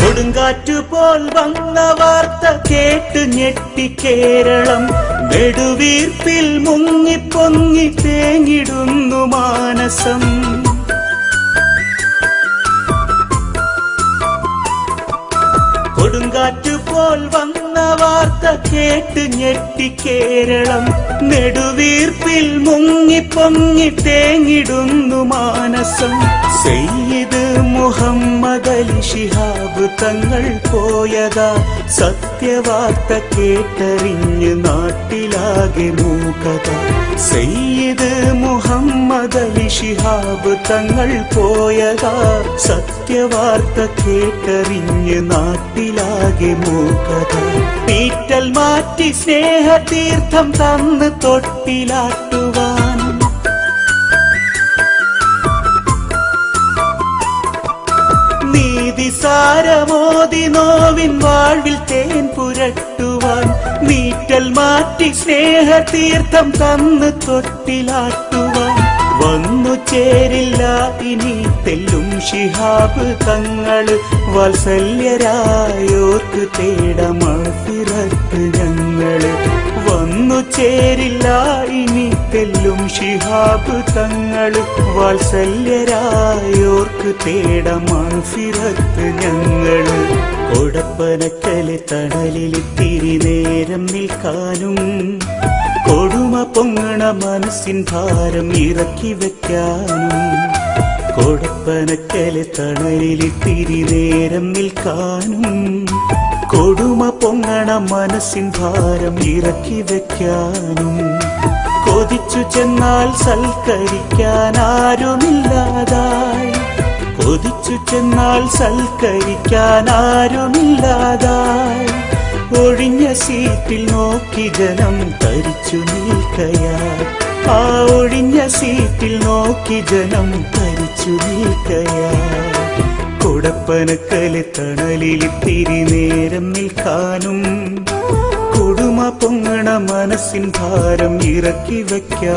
കൊടുങ്കാറ്റു പോൽ വന്ന വാർത്ത കേട്ട് ഞെട്ടി കേരളം. വെടുവീർപ്പിൽ മുങ്ങിപ്പൊങ്ങി തേങ്ങിടുന്നു മാനസം. കൊടുങ്കാറ്റ് പോൽ വന്ന വാർത്ത കേട്ട് ഞെട്ടി കേരളം. നെടുവീർപ്പിൽ മുങ്ങിപ്പൊങ്ങി തേങ്ങിടുന്നു മാനസം. സെയ്ത് മുഹമ്മദ് അലി ഷിഹാബ് തങ്ങൾ പോയതാ. സത്യവാർത്ത കേട്ടറിഞ്ഞ് നാട്ടിലാകെ മൂകത. സെയ്ത് മുഹമ്മദ് അലി ഷിഹാബ് തങ്ങൾ പോയതാ. സത്യവാർത്ത കേട്ടറിഞ്ഞ് നാട്ടിലാകെ മൂകത. തീറ്റൽ മാറ്റി സ്നേഹതീർത്ഥം തന്ന് തൊട്ടിലാട്ടുവാൻ നീതി സാരമോതി നോവിൻ വാഴ്വിൽ തേൻ പുരട്ടുവാൻ നീറ്റൽ മാറ്റി സ്നേഹ തീർത്ഥം തന്ന് തൊട്ടിലാട്ടുവാൻ. വന്നു ചേരില്ല ഇനി തെല്ലും ഷിഹാബ് തങ്ങൾ വാത്സല്യരായോർക്ക് തേടമഫിറത്ത് ഞങ്ങൾ. വന്നു ചേരില്ല ഇനി തെല്ലും ഷിഹാബ് തങ്ങൾ വാത്സല്യരായോർക്ക് തേടമഫിറത്ത് ഞങ്ങൾ. കൊടപ്പനക്കലെ തണലിൽ തിരി നേരം നിൽക്കാനും കൊടുമ പൊങ്ങണ മനസ്സിൻ ഭാരം ഇറക്കി വെക്കാനും കൊടപ്പനക്കലെ തണലിൽ തിരി നേരം നിൽക്കാനും കൊടുമ പൊങ്ങണ മനസ്സിൻ ഭാരം ഇറക്കി വെക്കാനും. കൊതിച്ചു ചെന്നാൽ സൽക്കരിക്കാൻ ആരുമില്ലാതായി. കൊതിച്ചു ചെന്നാൽ സൽക്കരിക്കാൻ ആരുമില്ലാതായി. ഒഴിഞ്ഞ സീറ്റിൽ നോക്കി ജനം തരിച്ചു നിൽക്കയാൽ. ആ ഒഴിഞ്ഞ സീറ്റിൽ നോക്കി ജനം തരിച്ചു നിൽക്കയാൽ. കുടപ്പനക്കൽ തണലിലിത്തിരി തിരി നേരം നിൽക്കാനും കുടുമ പൊങ്ങണ മനസ്സിൻ ഭാരം ഇറക്കി വയ്ക്കാം